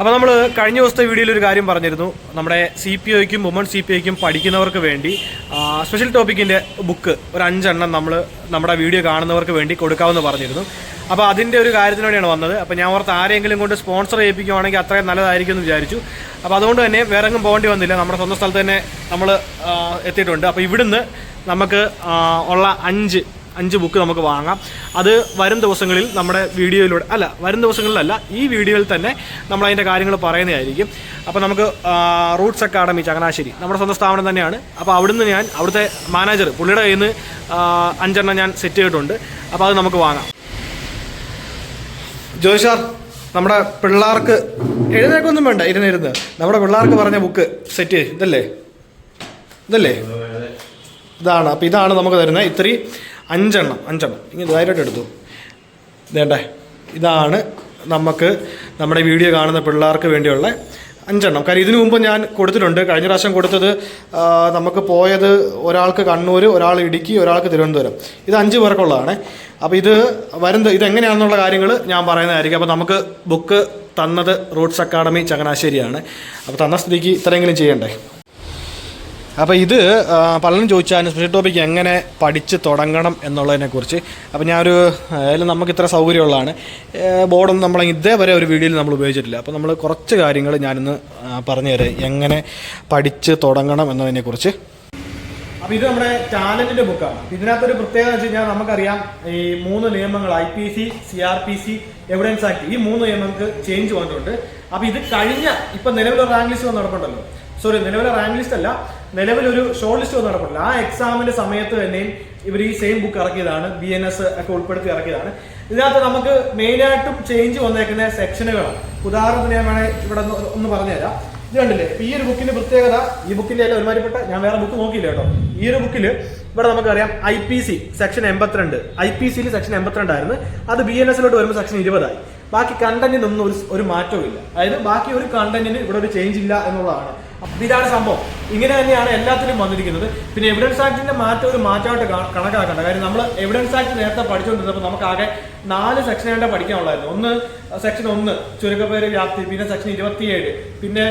അപ്പോൾ നമ്മൾ കഴിഞ്ഞ ദിവസത്തെ വീഡിയോയിൽ ഒരു കാര്യം പറഞ്ഞിരുന്നു. നമ്മുടെ സി പി ഒയ്ക്കും വുമൺ സി പി ഐക്കും പഠിക്കുന്നവർക്ക് വേണ്ടി സ്പെഷ്യൽ ടോപ്പിക്കിന്റെ ബുക്ക് ഒരു അഞ്ചെണ്ണം നമ്മൾ നമ്മുടെ വീഡിയോ കാണുന്നവർക്ക് വേണ്ടി കൊടുക്കാമെന്ന് പറഞ്ഞിരുന്നു. അപ്പോൾ അതിന്റെ ഒരു കാര്യത്തിന് വേണ്ടിയാണ് വന്നത്. അപ്പോൾ ഞാൻ ഓർത്ത് ആരെങ്കിലും കൊണ്ട് സ്പോൺസർ ചെയ്യിപ്പിക്കുവാണെങ്കിൽ അത്രയും നല്ലതായിരിക്കും എന്ന് വിചാരിച്ചു. അപ്പോൾ അതുകൊണ്ട് തന്നെ വേറെ എങ്ങും പോകേണ്ടി വന്നില്ല. നമ്മുടെ സ്വന്തം സ്ഥലത്ത് തന്നെ നമ്മൾ എത്തിയിട്ടുണ്ട്. അപ്പോൾ ഇവിടുന്ന് നമുക്ക് ഉള്ള അഞ്ച് അഞ്ച് ബുക്ക് നമുക്ക് വാങ്ങാം. അത് വരും ദിവസങ്ങളിൽ നമ്മുടെ വീഡിയോയിലൂടെ അല്ല വരും ദിവസങ്ങളിലല്ല ഈ വീഡിയോയിൽ തന്നെ നമ്മൾ അതിന്റെ കാര്യങ്ങൾ പറയുന്നതായിരിക്കും. അപ്പോൾ നമുക്ക് റൂട്ട്സ് അക്കാഡമി ചങ്ങനാശ്ശേരി നമ്മുടെ സ്വന്തം സ്ഥാപനം തന്നെയാണ്. അപ്പോൾ അവിടുന്ന് ഞാൻ അവിടുത്തെ മാനേജർ പുള്ളിയുടെ കയ്യിൽ നിന്ന് അഞ്ചെണ്ണം ഞാൻ സെറ്റ് ചെയ്തിട്ടുണ്ട്. അപ്പോൾ അത് നമുക്ക് വാങ്ങാം. ജോയ് നമ്മുടെ പിള്ളേർക്ക് എഴുന്നേക്കൊന്നും വേണ്ട ഇരുന്നിരുന്ന് നമ്മുടെ പിള്ളേർക്ക് പറഞ്ഞ ബുക്ക് സെറ്റ് ഇതല്ലേ? ഇതല്ലേ? ഇതാണ്. അപ്പോൾ ഇതാണ് നമുക്ക് തരുന്നത്. ഇത്രയും അഞ്ചെണ്ണം അഞ്ചെണ്ണം. ഇങ്ങനെ ധൈര്യമായിട്ട് എടുത്തു. വേണ്ടേ ഇതാണ് നമുക്ക് നമ്മുടെ വീഡിയോ കാണുന്ന പിള്ളേർക്ക് വേണ്ടിയുള്ള അഞ്ചെണ്ണം. കാര്യം ഇതിനു മുമ്പ് ഞാൻ കൊടുത്തിട്ടുണ്ട്. കഴിഞ്ഞ പ്രാവശ്യം കൊടുത്തത് നമുക്ക് പോയത് ഒരാൾക്ക് കണ്ണൂർ ഒരാൾ ഇടുക്കി ഒരാൾക്ക് തിരുവനന്തപുരം. ഇത് അഞ്ച് പേർക്കുള്ളതാണ്. അപ്പോൾ ഇത് വരുന്നത് ഇതെങ്ങനെയാണെന്നുള്ള കാര്യങ്ങൾ ഞാൻ പറയുന്നതായിരിക്കും. അപ്പോൾ നമുക്ക് ബുക്ക് തന്നത് റൂട്ട്സ് അക്കാഡമി ചങ്ങനാശ്ശേരിയാണ്. അപ്പോൾ തന്ന സ്ഥിതിക്ക് ഇത്രയെങ്കിലും ചെയ്യണ്ടേ? അപ്പോൾ ഇത് പലരും ചോദിച്ചാൽ സ്പെഷ്യൽ ടോപ്പിക് എങ്ങനെ പഠിച്ച് തുടങ്ങണം എന്നുള്ളതിനെക്കുറിച്ച് അപ്പോൾ ഞാനൊരു അതിൽ നമുക്ക് ഇത്ര സൗകര്യമുള്ളതാണ്. ബോർഡൊന്നും നമ്മൾ ഇതേവരെ ഒരു വീഡിയോയിൽ നമ്മൾ ഉപയോഗിച്ചിട്ടില്ല. അപ്പോൾ നമ്മൾ കുറച്ച് കാര്യങ്ങൾ ഞാനിന്ന് പറഞ്ഞു പറഞ്ഞുതരാം എങ്ങനെ പഠിച്ച് തുടങ്ങണം എന്നതിനെക്കുറിച്ച് അപ്പോൾ ഇത് നമ്മുടെ ടാലന്റിന്റെ ബുക്കാണ്. ഇതിനകത്തൊരു പ്രത്യേകത വെച്ച് കഴിഞ്ഞാൽ നമുക്കറിയാം ഈ മൂന്ന് നിയമങ്ങൾ I P C C R P C evidence act ഈ മൂന്ന് നിയമങ്ങൾക്ക് ചേഞ്ച് വന്നിട്ടുണ്ട്. അപ്പോൾ ഇത് കഴിഞ്ഞ ഇപ്പം നിലവിലെ റാങ്ക് ലിസ്റ്റ് വന്ന് നടപ്പുണ്ടല്ലോ. സോറി നിലവിലെ റാങ്ക് ലിസ്റ്റ് അല്ല നിലവിലൊരു ഷോർട്ട് ലിസ്റ്റ് ഒന്നും നടപ്പുണ്ടല്ലോ. ആ എക്സാമിന്റെ സമയത്ത് തന്നെയും ഇവർ ഈ സെയിം ബുക്ക് ഇറക്കിയതാണ് ബി എൻ എസ് ഒക്കെ ഉൾപ്പെടുത്തി ഇറക്കിയതാണ്. ഇതിനകത്ത് നമുക്ക് മെയിനായിട്ടും ചേഞ്ച് വന്നേക്കുന്ന സെക്ഷനുകളാണ് ഉദാഹരണത്തിന് ഞാൻ വേണേൽ ഇവിടെ ഒന്ന് ഒന്ന് പറഞ്ഞുതരാം. ഇത് കണ്ടില്ലേ? ഈ ഒരു ബുക്കിന്റെ പ്രത്യേകത ഈ ബുക്കിന്റെ അല്ല ഒരുമാതിരിപ്പെട്ട ഞാൻ വേറെ ബുക്ക് നോക്കിയില്ല കേട്ടോ. ഈ ഒരു ബുക്കിൽ ഇവിടെ നമുക്കറിയാം ഐ പി സി സെക്ഷൻ എൺപത്തിരണ്ട്. ഐ പി സിയിൽ സെക്ഷൻ എൺപത്തിരണ്ടായിരുന്നു അത് ബി എൻ എസിലോട്ട് വരുമ്പോൾ സെക്ഷൻ ഇരുപതായി. ബാക്കി കണ്ടന്റിനൊന്നും ഒരു ഒരു മാറ്റവും ഇല്ല. അതായത് ബാക്കി ഒരു കണ്ടന്റിന് ഇവിടെ ഒരു ചേഞ്ച് ഇല്ല എന്നുള്ളതാണ്. അപ്പൊ ഇതാണ് സംഭവം. ഇങ്ങനെ തന്നെയാണ് എല്ലാത്തിലും വന്നിരിക്കുന്നത്. പിന്നെ എവിഡൻസ് ആക്ടിന്റെ മാറ്റം ഒരു മാറ്റമായിട്ട് കണക്കാക്കേണ്ട. കാര്യം നമ്മൾ എവിഡൻസ് ആക്ട് നേരത്തെ പഠിച്ചുകൊണ്ടിരുന്നപ്പോൾ നമുക്ക് ആകെ നാല് സെക്ഷനായിട്ട് പഠിക്കാനുള്ളായിരുന്നു. ഒന്ന് സെക്ഷൻ ഒന്ന് ചുരുക്കപ്പേര് വ്യാപ്തി പിന്നെ സെക്ഷൻ ഇരുപത്തിയേഴ് പിന്നെ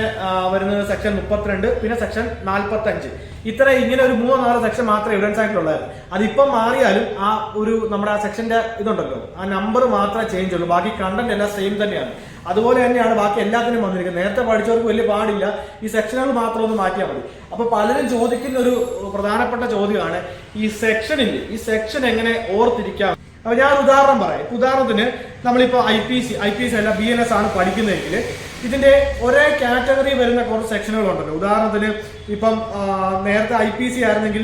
വരുന്നത് സെക്ഷൻ മുപ്പത്തിരണ്ട് പിന്നെ സെക്ഷൻ നാൽപ്പത്തഞ്ച് ഇത്ര ഇങ്ങനെ ഒരു മൂന്നോ നാലോ സെക്ഷൻ മാത്രമേ എവിഡൻസ് ആക്ടിലുള്ളായിരുന്നു അതിപ്പം മാറിയാലും ആ ഒരു നമ്മുടെ ആ സെക്ഷന്റെ ഇതുണ്ടല്ലോ. ആ നമ്പർ മാത്രമേ ചേഞ്ച് ഉള്ളൂ. ബാക്കി കണ്ടന്റ് എല്ലാം സെയിം തന്നെയാണ്. അതുപോലെ തന്നെയാണ് ബാക്കി എല്ലാത്തിനും വന്നിരിക്കുന്നത്. നേരത്തെ പഠിച്ചവർക്ക് വലിയ പാടില്ല. ഈ സെക്ഷനുകൾ മാത്രം ഒന്ന് മാറ്റിയാൽ മതി. അപ്പൊ പലരും ചോദിക്കുന്ന ഒരു പ്രധാനപ്പെട്ട ചോദ്യമാണ് ഈ സെക്ഷനിൽ ഈ സെക്ഷൻ എങ്ങനെ ഓർത്തിരിക്കാം? അപ്പൊ ഞാൻ ഉദാഹരണം പറയാം. ഉദാഹരണത്തിന് നമ്മളിപ്പോ I P C I P C അല്ല ബി എൻ എസ് ആണ് പഠിക്കുന്നതെങ്കിൽ ഇതിന്റെ ഒരേ കാറ്റഗറി വരുന്ന കുറച്ച് സെക്ഷനുകൾ ഉണ്ടല്ലോ. ഉദാഹരണത്തിന് ഇപ്പം നേരത്തെ ഐ പി സി ആയിരുന്നെങ്കിൽ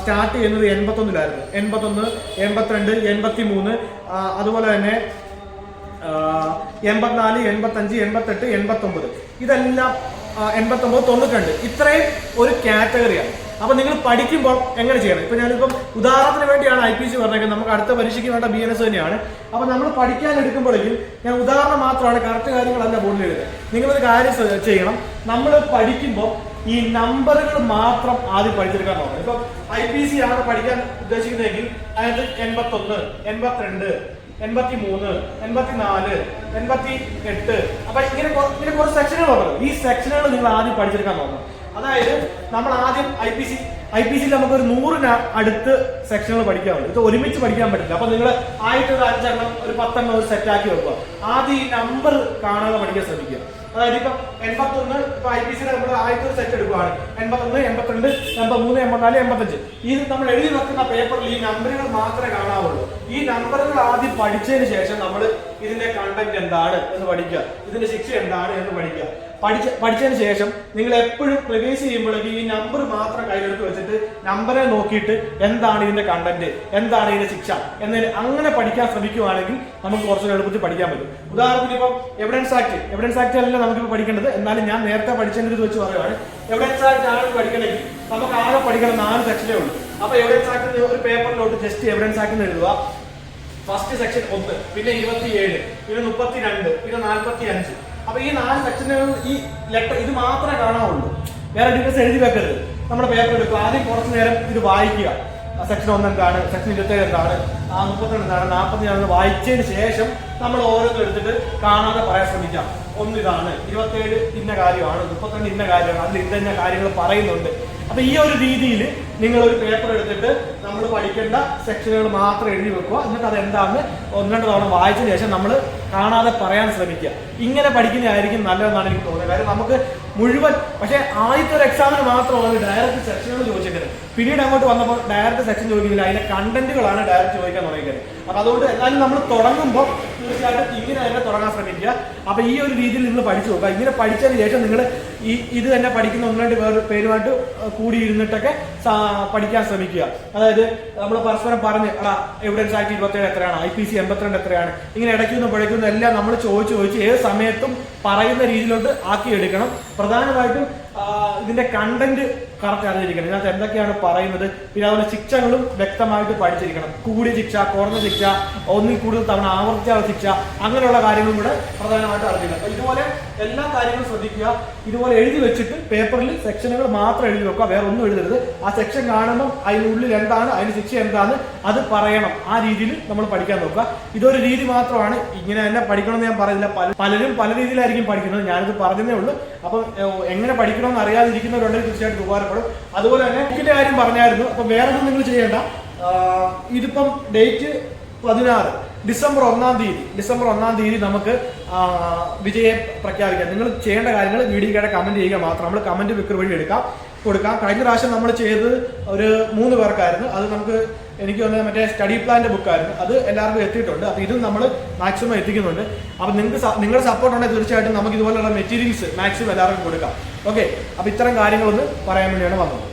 സ്റ്റാർട്ട് ചെയ്യുന്നത് എൺപത്തൊന്നിലായിരുന്നു. എൺപത്തൊന്ന് എൺപത്തിരണ്ട് എൺപത്തി മൂന്ന് അതുപോലെ തന്നെ എൺപത്തിനാല് എൺപത്തഞ്ച് എൺപത്തെട്ട് എൺപത്തൊമ്പത്. ഇതെല്ലാം എൺപത്തൊമ്പത് തൊണ്ണൂറ്റിരണ്ട്. ഇത്രയും ഒരു കാറ്റഗറിയാണ് അപ്പൊ നിങ്ങൾ പഠിക്കുമ്പോൾ എങ്ങനെ ചെയ്യണം? ഇപ്പൊ ഞാനിപ്പം ഉദാഹരണത്തിന് വേണ്ടിയാണ് ഐ പി സി പറഞ്ഞത് നമുക്ക് അടുത്ത പരീക്ഷയ്ക്ക് വേണ്ട ബി എൻ എസ് തന്നെയാണ്. അപ്പൊ നമ്മൾ പഠിക്കാൻ എടുക്കുമ്പോഴേക്കും ഞാൻ ഉദാഹരണം മാത്രമാണ് കറക്റ്റ് കാര്യങ്ങളല്ല ബോർഡിൽ എഴുതുന്നത് നിങ്ങളൊരു കാര്യം ചെയ്യണം. നമ്മൾ പഠിക്കുമ്പോൾ ഈ നമ്പറുകൾ മാത്രം ആദ്യം പഠിച്ചെടുക്കാൻ നോക്കണം. ഇപ്പൊ ഐ പി സി ആണ് പഠിക്കാൻ ഉദ്ദേശിക്കുന്നതെങ്കിൽ അതായത് എൺപത്തൊന്ന് എൺപത്തിരണ്ട് എൺപത്തി മൂന്ന് എൺപത്തി നാല് എൺപത്തി എട്ട് അപ്പൊ ഇങ്ങനെ ഇങ്ങനെ കുറച്ച് സെക്ഷനുകൾ ഉണ്ടല്ലോ. ഈ സെക്ഷനുകൾ നിങ്ങൾ ആദ്യം പഠിച്ചെടുക്കാൻ നോക്കണം. അതായത് നമ്മൾ ആദ്യം I P C I P സിയിൽ നമുക്ക് ഒരു നൂറിന് അടുത്ത് സെക്ഷനുകൾ പഠിക്കാറുണ്ട്. ഇത് ഒരുമിച്ച് പഠിക്കാൻ പറ്റില്ല. അപ്പൊ നിങ്ങൾ ആയിട്ട് ഒരു അഞ്ചെണ്ണം ഒരു പത്തെണ്ണം ഒരു സെറ്റ് ആക്കി വെക്കുക. ആദ്യം ഈ നമ്പർ കാണാതെ പഠിക്കാൻ ശ്രമിക്കുക. അതായത് ഇപ്പൊ എൺപത്തൊന്ന് ഇപ്പൊ ഐ പി സി നമ്മൾ ആദ്യത്തെ ഒരു സെറ്റ് എടുക്കുകയാണ് എൺപത്തൊന്ന് എൺപത്തിരണ്ട് എൺപത്തിമൂന്ന് എൺപത്തിനാല് എൺപത്തഞ്ച്. ഈ നമ്മൾ എഴുതി വെക്കുന്ന പേപ്പറിൽ ഈ നമ്പറുകൾ മാത്രമേ കാണാവുള്ളൂ. ഈ നമ്പറുകൾ ആദ്യം പഠിച്ചതിന് ശേഷം നമ്മൾ ഇതിന്റെ കണ്ടന്റ് എന്താണ് എന്ന് പഠിക്കുക. ഇതിന്റെ ശിക്ഷ എന്താണ് എന്ന് പഠിക്കുക. പഠിച്ച പഠിച്ചതിന് ശേഷം നിങ്ങൾ എപ്പോഴും റിവൈസ് ചെയ്യുമ്പോഴേക്കും ഈ നമ്പർ മാത്രം കയ്യിലെടുത്ത് വെച്ചിട്ട് നമ്പറെ നോക്കിയിട്ട് എന്താണ് ഇതിന്റെ കണ്ടന്റ് എന്താണ് ഇതിന്റെ ശിക്ഷ എന്നതിന് അങ്ങനെ പഠിക്കാൻ ശ്രമിക്കുകയാണെങ്കിൽ നമുക്ക് കുറച്ച് എളുപ്പത്തിൽ പഠിക്കാൻ പറ്റും. ഉദാഹരണത്തിന് ഇപ്പം എവിഡൻസ് ആക്ട് എവിഡൻസ് ആക്ട് അല്ല നമുക്കിപ്പോൾ പഠിക്കേണ്ടത്. എന്നാലും ഞാൻ നേരത്തെ പഠിച്ചതിന്റെ ഇത് വെച്ച് പറയുവാണ്. എവിഡൻസ് ആക്ട് ആണ് പഠിക്കണമെങ്കിൽ നമുക്ക് ആകെ പഠിക്കണം നാല് സെക്ഷനേ ഉള്ളൂ. അപ്പൊ എവിഡൻസ് ആക്ട് ഒരു പേപ്പറിലോട്ട് ജസ്റ്റ് എവിഡൻസ് ആക്ട് എഴുതുക. ഫസ്റ്റ് സെക്ഷൻ ഒന്ന് പിന്നെ ഇരുപത്തിയേഴ് പിന്നെ മുപ്പത്തിരണ്ട് പിന്നെ നാൽപ്പത്തി അഞ്ച് അപ്പൊ ഈ നാല് സെക്ഷനുകൾ ഈ ലെറ്റർ ഇത് മാത്രമേ കാണാവുള്ളൂ. വേറെ ഡീറ്റെയിൽസ് എഴുതി വെക്കരുത്. നമ്മുടെ പേപ്പർ എടുക്കുക. ആദ്യം കുറച്ച് നേരം ഇത് വായിക്കുക. സെക്ഷൻ ഒന്ന് എന്താണ് സെക്ഷൻ ഇരുപത്തേഴ് എന്താണ് ആ മുപ്പത്തിരണ്ട് എന്താണ് നാൽപ്പത്തി ആണെന്ന് വായിച്ചതിന് ശേഷം നമ്മൾ ഓരോന്നും എടുത്തിട്ട് കാണാതെ പറയാൻ ശ്രമിക്കാം. ഒന്ന് ഇതാണ്. ഇരുപത്തേഴ് ഇന്ന കാര്യമാണ്. മുപ്പത്തിരണ്ട് ഇന്ന കാര്യമാണ്. അതിൽ ഇന്ന കാര്യങ്ങൾ പറയുന്നുണ്ട്. അപ്പൊ ഈ ഒരു രീതിയിൽ നിങ്ങൾ ഒരു പേപ്പർ എടുത്തിട്ട് നമ്മൾ പഠിക്കേണ്ട സെക്ഷനുകൾ മാത്രം എഴുതി വെക്കുക. എന്നിട്ട് അത് എന്താണെന്ന് ഒന്ന് രണ്ട് തവണ വായിച്ചതിന് ശേഷം നമ്മൾ കാണാതെ പറയാൻ ശ്രമിക്കുക. ഇങ്ങനെ പഠിക്കുന്നതായിരിക്കും നല്ലതെന്നാണ് എനിക്ക് തോന്നുന്നത്. കാര്യം നമുക്ക് മുഴുവൻ പക്ഷേ ആദ്യത്തെ ഒരു എക്സാമിന് മാത്രമാണ് ഡയറക്റ്റ് സെക്ഷനുകൾ ചോദിച്ചിരുന്നത് പിന്നീട് അങ്ങോട്ട് വന്നപ്പോൾ ഡയറക്റ്റ് സെക്ഷൻ ചോദിക്കുന്നില്ല. അതിന്റെ കണ്ടന്റുകളാണ് ഡയറക്റ്റ് ചോദിക്കാൻ തുടങ്ങിയത് അപ്പൊ അതുകൊണ്ട് എന്നാലും നമ്മൾ തുടങ്ങുമ്പോൾ തീർച്ചയായിട്ടും ഇങ്ങനെ തന്നെ തുടങ്ങാൻ ശ്രമിക്കുക. അപ്പൊ ഈ ഒരു രീതിയിൽ നിങ്ങൾ പഠിച്ചു നോക്കുക. ഇങ്ങനെ പഠിച്ചതിന് ശേഷം നിങ്ങൾ ഈ ഇത് തന്നെ പഠിക്കുന്ന ഒന്ന് രണ്ട് പേര് പേരുമായിട്ട് കൂടിയിരുന്നിട്ടൊക്കെ പഠിക്കാൻ ശ്രമിക്കുക. അതായത് നമ്മൾ പരസ്പരം പറഞ്ഞ് എടാ എവിഡൻസ് ആക്ട് ഇരുപത്തേഴ് എത്രയാണ്? ഐ പി സി എൺപത്തിരണ്ട് എത്രയാണ്? ഇങ്ങനെ ഇടയ്ക്കുന്ന പഴയ്ക്കുന്ന എല്ലാം നമ്മൾ ചോദിച്ചു ചോദിച്ച് ഏത് സമയത്തും പറയുന്ന രീതിയിലോട്ട് ആക്കി എടുക്കണം പ്രധാനമായിട്ടും ഇതിന്റെ കണ്ടന്റ് കറക്റ്റ് അറിഞ്ഞിരിക്കണം. ഇതിനകത്ത് എന്തൊക്കെയാണ് പറയുന്നത്? പിന്നെ അതുപോലെ ശിക്ഷകളും വ്യക്തമായിട്ട് പഠിച്ചിരിക്കണം. കൂടിയ ശിക്ഷ കുറഞ്ഞ ശിക്ഷ ഒന്നിൽ കൂടുതൽ തവണ ആവർത്തിച്ച ശിക്ഷ അങ്ങനെയുള്ള കാര്യങ്ങളും കൂടെ പ്രധാനമായിട്ട് അറിഞ്ഞിരിക്കണം അപ്പൊ ഇതുപോലെ എല്ലാ കാര്യങ്ങളും ശ്രദ്ധിക്കുക. ഇതുപോലെ എഴുതി വെച്ചിട്ട് പേപ്പറിൽ സെക്ഷനുകൾ മാത്രം എഴുതി വെക്കുക. വേറെ ഒന്നും എഴുതരുത്. ആ സെക്ഷൻ കാണുമ്പോൾ അതിനുള്ളിൽ എന്താണ് അതിന് ശിക്ഷ എന്താണ് അത് പറയണം. ആ രീതിയിൽ നമ്മൾ പഠിക്കാൻ നോക്കുക. ഇതൊരു രീതി മാത്രമാണ്. ഇങ്ങനെ തന്നെ പഠിക്കണമെന്ന് ഞാൻ പറയുന്നില്ല. പല പലരും പല രീതിയിലായിരിക്കും പഠിക്കുന്നത്. ഞാനിത് പറഞ്ഞതേ ഉള്ളൂ. അപ്പം എങ്ങനെ പഠിക്കണമെന്ന് അറിയാതിരിക്കുന്നവരുണ്ടെങ്കിൽ തീർച്ചയായിട്ടും ഉപകാരപ്പെടും. അതുപോലെ തന്നെ ഇതിന്റെ കാര്യം പറഞ്ഞായിരുന്നു. അപ്പം വേറെ ഒന്നും നിങ്ങൾ ചെയ്യേണ്ട. ഇതിപ്പം ഡേറ്റ് പതിനാറ്. ഡിസംബർ ഒന്നാം തീയതി ഡിസംബർ ഒന്നാം തീയതി നമുക്ക് വിജയെ പ്രഖ്യാപിക്കാം. നിങ്ങൾ ചെയ്യേണ്ട കാര്യങ്ങൾ വീഡിയോയുടെ കമന്റ് ചെയ്യുക മാത്രം. നമ്മൾ കമന്റ് വിക്ര വഴി എടുക്കാം. കൊടുക്കാം. കഴിഞ്ഞ പ്രാവശ്യം നമ്മൾ ചെയ്തത് ഒരു മൂന്ന് പേർക്കായിരുന്നു. അത് നമുക്ക് എനിക്ക് തോന്നുന്നത് മറ്റേ സ്റ്റഡി പ്ലാന്റെ ബുക്കായിരുന്നു അത് എല്ലാവർക്കും എത്തിയിട്ടുണ്ട്. അപ്പോൾ ഇതും നമ്മൾ മാക്സിമം എത്തിക്കുന്നുണ്ട്. അപ്പോൾ നിങ്ങൾക്ക് നിങ്ങളുടെ സപ്പോർട്ട് ഉണ്ടെങ്കിൽ തീർച്ചയായിട്ടും നമുക്ക് ഇതുപോലെയുള്ള മെറ്റീരിയൽസ് മാക്സിമം എല്ലാവർക്കും കൊടുക്കാം. ഓക്കെ അപ്പോൾ ഇത്തരം കാര്യങ്ങളൊന്ന് പറയാൻ വേണ്ടിയാണ് വന്നത്.